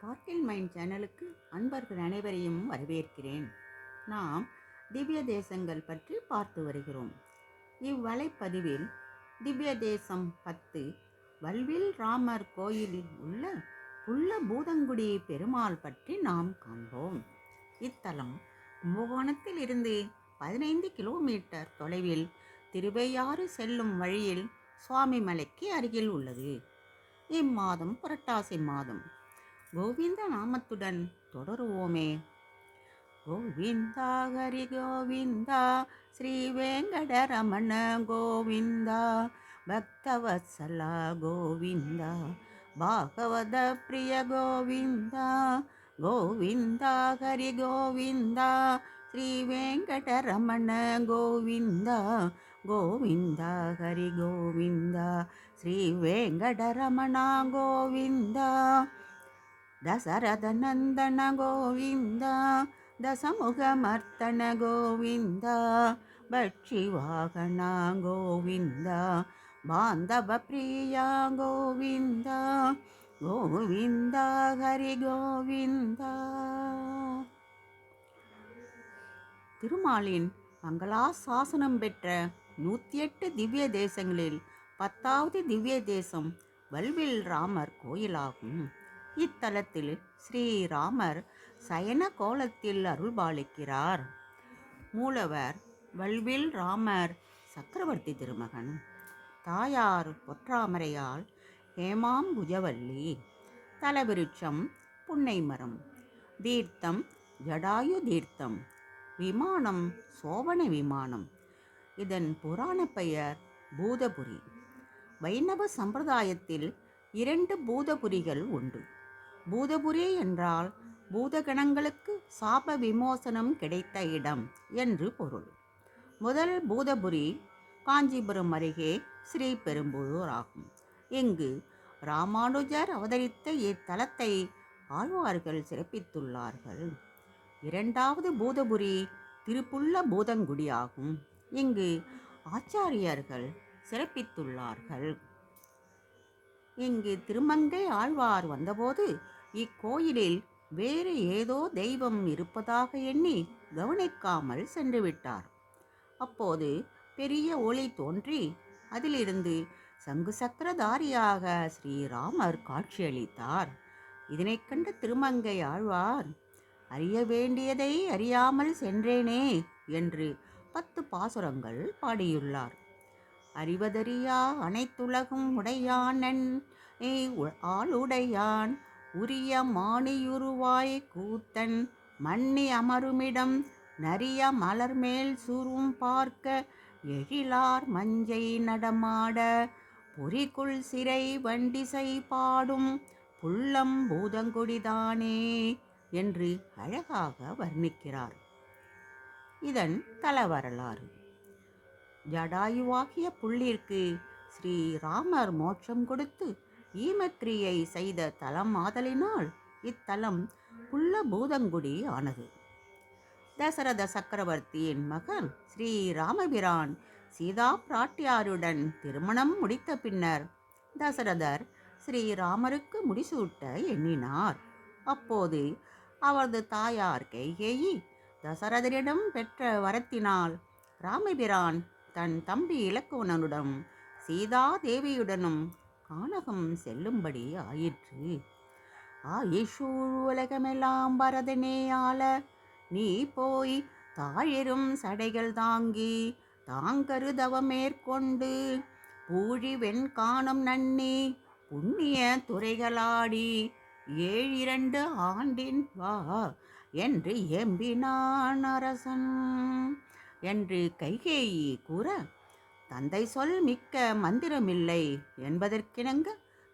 Sparkle mind சேனலுக்கு அன்பர்கள் அனைவரையும் வரவேற்கிறேன். நாம் திவ்ய தேசங்கள் பற்றி பார்த்து வருகிறோம். இவ்வலைப்பதிவில் திவ்ய தேசம் பத்து வல்வில் ராமர் கோயிலில் உள்ள புல்ல பூதங்குடி பெருமாள் பற்றி நாம் காண்போம். இத்தலம் கும்பகோணத்தில் இருந்து பதினைந்து கிலோமீட்டர் தொலைவில் திருவையாறு செல்லும் வழியில் சுவாமிமலைக்கு அருகில் உள்ளது. இம்மாதம் புரட்டாசி மாதம். கோவிந்த நாமத்துடன் தொடருவோமே. கோவிந்தா ஹரி கோவிந்தா ஸ்ரீ வெங்கடரமண கோவிந்தா பக்தவத்சலா கோவிந்தா பாகவத பிரிய கோவிந்தா கோவிந்தா ஹரி கோவிந்தா ஸ்ரீ வெங்கடரமண கோவிந்தா கோவிந்தா ஹரி கோவிந்தா ஸ்ரீ வெங்கடரமணா கோவிந்தா. ದಶರಥ ನಂದನ ಗೋವಿಂದ ದಶಮುಖ ಮರ್ತನ ಗೋವಿಂದ ಭಕ್ಷಿವಾಹನ ಗೋವಿಂದ ಬಾಂಧವ ಪ್ರಿಯ ಗೋವಿಂದ ಗೋವಿಂದ ಹರಿ ಗೋವಿಂದ திருமாலின் மங்களா சாசனம் பெற்ற நூற்றி எட்டு திவ்ய தேசங்களில் பத்தாவது திவ்ய தேசம் வல்வில் ராமர் கோயிலாகும் இத்தலத்தில் ஸ்ரீராமர் சயன கோலத்தில் அருள்பாலிக்கிறார். மூலவர் வல்வில் ராமர் சக்கரவர்த்தி திருமகன். தாயார் பொற்றாமரையால் ஹேமாம் புஜவல்லி தலவிருட்சம் புன்னை மரம் தீர்த்தம் ஜடாயு தீர்த்தம் விமானம் சோபன விமானம். இதன் புராண பெயர் பூதபுரி. வைணவ சம்பிரதாயத்தில் இரண்டு பூதபுரிகள் உண்டு. பூதபுரி என்றால் பூதகணங்களுக்கு சாப விமோசனம் கிடைத்த இடம் என்று பொருள். முதல் பூதபுரி காஞ்சிபுரம் அருகே ஸ்ரீ பெரும்புதூர் ஆகும். இங்கு ராமானுஜர் அவதரித்த இத்தலத்தை ஆழ்வார்கள் சிறப்பித்துள்ளார்கள். இரண்டாவது பூதபுரி திருப்புள்ள பூதங்குடி ஆகும் இங்கு ஆச்சாரியர்கள் சிறப்பித்துள்ளார்கள். இங்கு திருமங்கை ஆழ்வார் வந்தபோது இக்கோயிலில் வேறு ஏதோ தெய்வம் இருப்பதாக எண்ணி கவனிக்காமல் சென்றுவிட்டார் அப்போது பெரிய ஒளி தோன்றி அதிலிருந்து சங்கு சக்கரதாரியாக ஸ்ரீராமர் காட்சியளித்தார். இதனைக் கண்ட திருமங்கை ஆழ்வார் அறிய வேண்டியதை அறியாமல் சென்றேனே என்று பத்து பாசுரங்கள் பாடியுள்ளார். அறிவதறியா அனைத்துலகும் உடையானன் ஆளுடையான் உரிய மானியுருவாய் கூத்தன் மன்னி அமருமிடம் நரிய மலர்மேல் சுரும் பார்க்க எழிலார் மஞ்சை நடமாட பொறிக்குள் சிறை வண்டிசை பாடும் புள்ளம் பூதங்குடிதானே என்று அழகாக வர்ணிக்கிறார். இதன் தல வரலாறு ஜடாயுவாகிய புள்ளிற்கு ஸ்ரீராமர் மோட்சம் கொடுத்து ஈமக்கிரியை செய்த தலம் ஆதலினால் இத்தலம் புள்ள பூதங்குடி ஆனது. தசரத சக்கரவர்த்தியின் மகன் ஸ்ரீ ராமபிரான் சீதா பிராட்டியாருடன் திருமணம் முடித்த பின்னர் தசரதர் ஸ்ரீராமருக்கு முடிசூட்ட எண்ணினார். அப்போது அவரது தாயார் கைகேயி தசரதரிடம் பெற்ற வரத்தினால் ராமபிரான் தன் தம்பி இலக்குவனனுடன் சீதா தேவியுடனும் கானகம் செல்லும்படி ஆயிற்று. ஆயிஷூழ் உலகமெல்லாம் பரதனே ஆள நீ போய் தாழெரும் சடைகள் தாங்கி தாங்கருதவம் மேற்கொண்டு பூழி வெண்காணம் நன்னி புண்ணிய துறைகளாடி ஏழிரண்டு ஆண்டின் வா என்று எம்பினான் அரசன் என்று கைகேயி கூற தந்தை சொல் மிக்க மந்திரமில்லை என்பதற்கிணங்க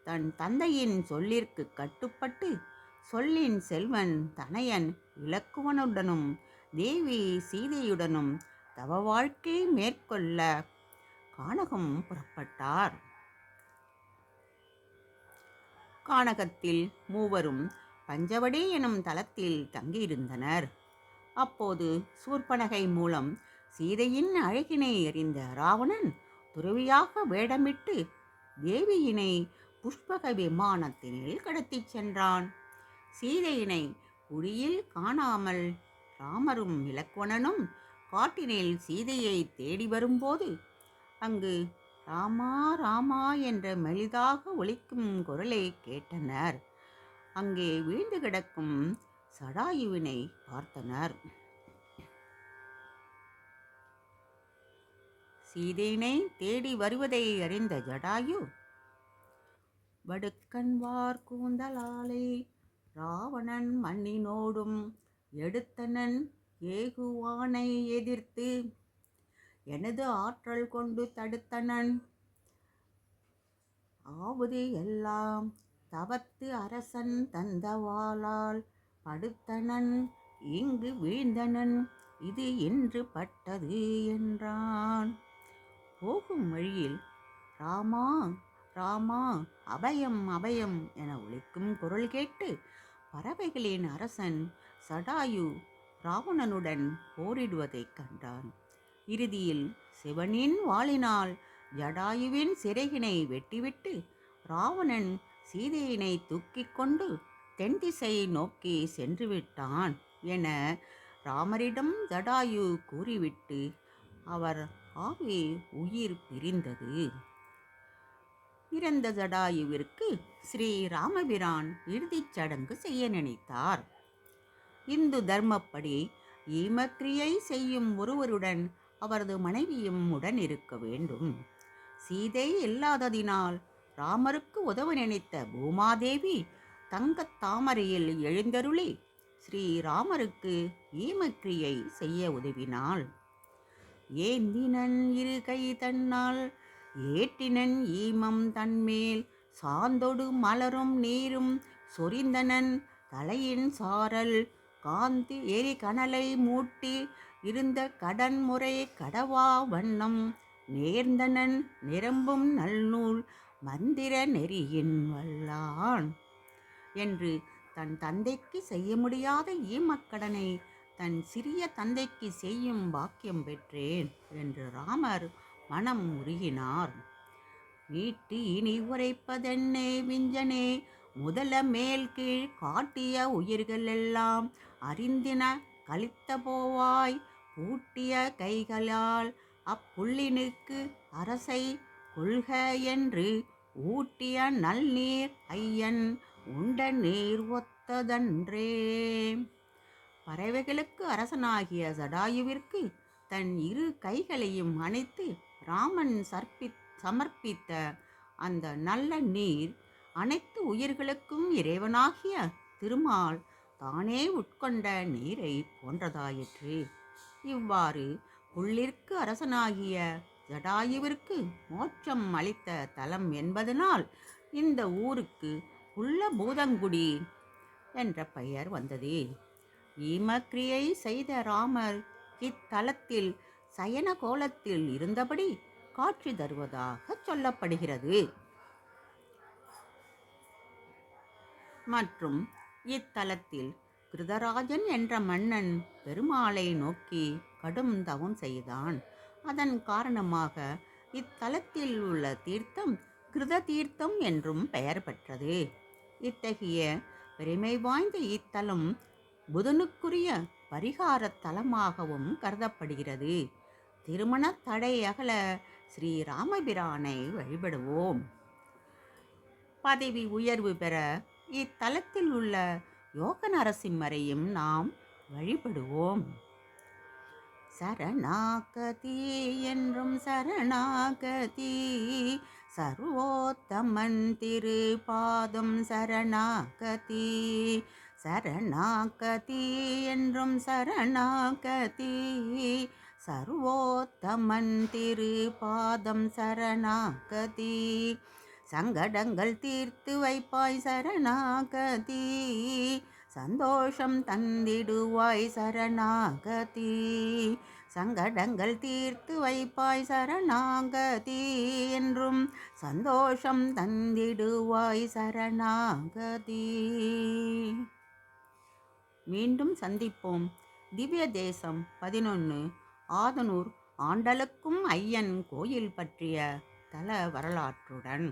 தன் தந்தையின் சொல்லிற்கு கட்டுப்பட்டு சொல்லின் செல்வன் தனையன் இலக்குவனுடனும் தேவி சீதையுடனும் தவ வாழ்க்கை மேற்கொள்ள கானகம் புறப்பட்டார். கானகத்தில் மூவரும் பஞ்சவடி எனும் தலத்தில் தங்கியிருந்தனர். அப்போது சூர்பனகை மூலம் சீதையின் அழகினை எறிந்த ராவணன் துறவியாக வேடமிட்டு தேவியினை புஷ்பக விமானத்தினில் கடத்திச் சென்றான். சீதையினை குடியில் காணாமல் ராமரும் இலக்குவணனும் காட்டினில் சீதையை தேடி வரும்போது அங்கு ராமா ராமா என்ற மெலிதாக ஒலிக்கும் குரலை கேட்டனர். அங்கே வீழ்ந்து கிடக்கும் சடாயுவினை பார்த்தனர். சீதையினை தேடி வருவதை அறிந்த ஜடாயு வடுக்கன்வார் கூந்தலாலை ராவணன் மண்ணினோடும் எடுத்தனன் ஏகுவானை எதிர்த்து எனது ஆற்றல் கொண்டு தடுத்தனன். ஆவது எல்லாம் தவத்து அரசன் தந்தவாளால் படுத்தனன் இங்கு வீழ்ந்தனன் இது இன்று பட்டது என்றான். ராமா ராமா அபயம் அபயம் என ஒழிக்கும் குரல் கேட்டு பறவைகளின் அரசன் சடாயு ராவணனுடன் போரிடுவதைக் கண்டான். இறுதியில் சிவனின் வாளினால் ஜடாயுவின் சிறையினை வெட்டிவிட்டு ராவணன் சீதையினை தூக்கிக் கொண்டு தென் திசை நோக்கி சென்றுவிட்டான் என ராமரிடம் ஜடாயு கூறிவிட்டு அவர் ஆவி உயிர் பிரிந்தது. இறந்த ஜடாயுவிற்கு ஸ்ரீ ராமபிரான் இறுதிச் சடங்கு செய்ய நினைத்தார். இந்து தர்மப்படி ஈமக்கிரியை செய்யும் ஒருவருடன் அவரது மனைவியும் உடன் இருக்க வேண்டும். சீதை இல்லாததினால் ராமருக்கு உதவ நினைத்த பூமாதேவி தங்கத் தாமரையில் எழுந்தருளி ஸ்ரீராமருக்கு ஈமக்கிரியை செய்ய உதவினாள். ஏந்தினன் இரு கை தன்னால் ஏற்றினன் ஈமம் தன்மேல் சாந்தொடு மலரும் நீரும் சொரிந்தனன் தலையின் சாரல். காந்தி எரி கனலை மூட்டி இருந்த கடன்முறை கடவா வண்ணம் நேர்ந்தனன் நிரம்பும் நல்நூல் மந்திர நெறியின் வல்லான் என்று தன் தந்தைக்கு செய்ய முடியாத ஈமக்கடனை தன் சிறிய தந்தைக்கு செய்யும் பாக்கியம் பெற்றேன் என்று ராமர் மனம் உருகினார் மீட்டு இனி உரைப்பதென்னே விஞ்சனே முதல மேல் கீழ் காட்டிய உயிர்கள் எல்லாம் அறிந்தின கழித்த போவாய் பூட்டிய கைகளால் அப்புள்ளினுக்கு அரசை கொள்க என்று ஊட்டிய நல்நீர் ஐயன் உண்ட நீர் ஒத்ததன்றே. பறவைகளுக்கு அரசனாகிய சடாயுவிற்கு தன் இரு கைகளையும் அணைத்து ராமன் சர்ப்பி சமர்ப்பித்த அந்த நல்ல நீர் அனைத்து உயிர்களுக்கும் இறைவனாகிய திருமால் தானே உட்கொண்ட நீரை போன்றதாயிற்று. இவ்வாறு உள்ளிற்கு அரசனாகிய ஜடாயுவிற்கு மோட்சம் அளித்த தலம் என்பதனால் இந்த ஊருக்கு உள்ள பூதங்குடி என்ற பெயர் வந்தது. ஈமக்கிரியை செய்த ராமர் இத்தலத்தில் சயன கோலத்தில் இருந்தபடி காட்சி தருவதாக சொல்லப்படுகிறது. மற்றும் இத்தலத்தில் கிருதராஜன் என்ற மன்னன் பெருமாளை நோக்கி கடும் தவம் செய்தான். அதன் காரணமாக இத்தலத்தில் உள்ள தீர்த்தம் கிருத தீர்த்தம் என்றும் பெயர் பெற்றது. இத்தகைய பெருமை வாய்ந்த இத்தலம் புதனுக்குரிய பரிகார தலமாகவும் கருதப்படுகிறது. திருமண தடை அகல ஸ்ரீ ராமபிரானை வழிபடுவோம். பதவி உயர்வு பெற இத்தலத்தில் உள்ள யோக நரசிம்மரையும் நாம் வழிபடுவோம். சரணாகதி என்றும் சரணாகதி சர்வோத்தமன் திரு பாதம் சரணாகதி சரணாகதி என்றும் சரணாகதி சர்வோத்தமன் திரு பாதம் சரணாகதி. சங்கடங்கள் தீர்த்து வைப்பாய் சரணாகதி. சந்தோஷம் தந்திடுவாய் சரணாகதி. சங்கடங்கள் தீர்த்து வைப்பாய் சரணாகதி. என்றும் சந்தோஷம் தந்திடுவாய் சரணாகதி. மீண்டும் சந்திப்போம். திவ்ய தேசம் பதினொன்று ஆதனூர் ஆண்டலுக்கும் ஐயன் கோயில் பற்றிய தல வரலாற்றுடன்